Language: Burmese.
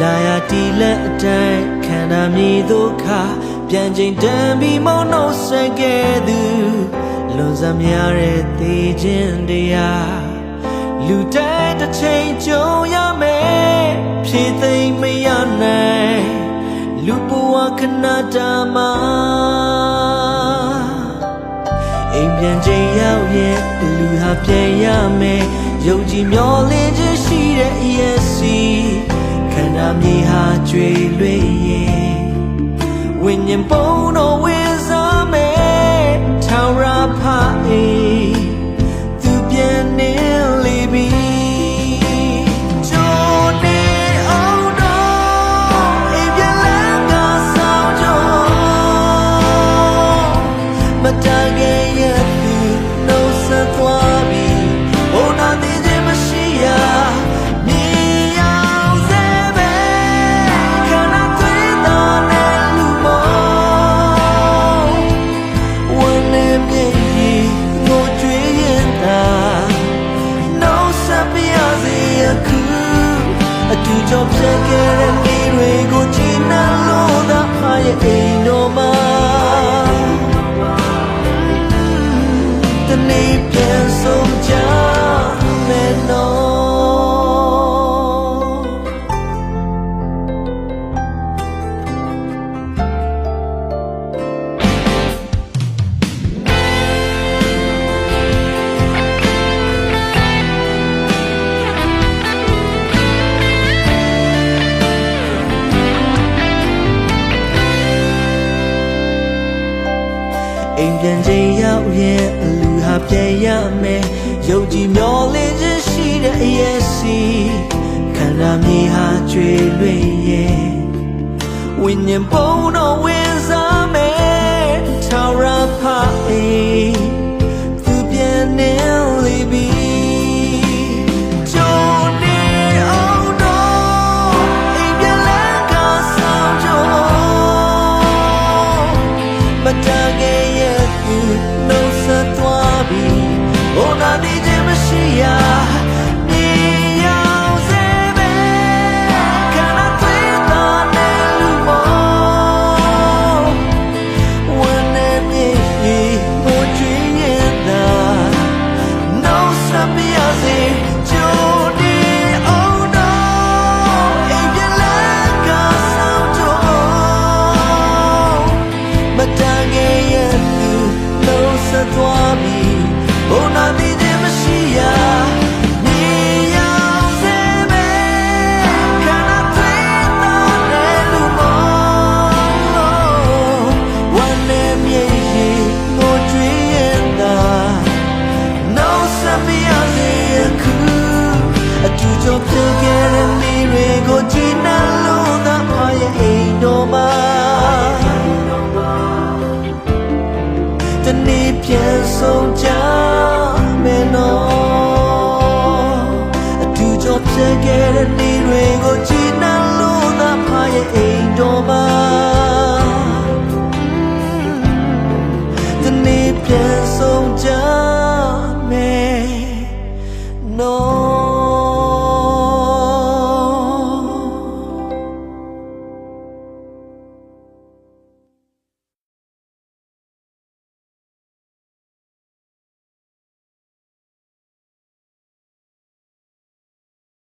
လာရတီလက်အတိုင်းခန္ဓာမြေဒုက္ခပြန်ချိန်တန်ပြီးမောင်းနှုတ်ဆက်ခဲ့သူလွန်စမ်းများတဲ့သေခြင်းတရားလူတိုင်းတစ်ချိန်ကြုံရမယ်ဖြည့်သိမ့်မရနိုင်လူဘဝခဏတာမှာအိမ်ပြန်ချိန်ရောက်ရဲ့လူဟာပြန်ရမယ်ယုံကြည်မျှော်လင့်ခြင်းရှိတဲ့အရဲ့စီခ န္ဓာမြေဟာကျွေလွေရဲ့ဝိညာဉ်ပုံ အိမ်ပြန်ချိန်ရောက်ရဲ့အလူဟာပြန်ရမယ်ယုံကြည်မျှော်လင့်ခြင်းရှိတဲ့အရဲ့စီခန္ဓာမြေဟာကျွေလွေရဲ့ဝိညာဉ်ပုံတော်ဝင် အိုနာ စေအခုအတူတူဖြစ်ခဲ့တဲ့နေတွေကိုကြည်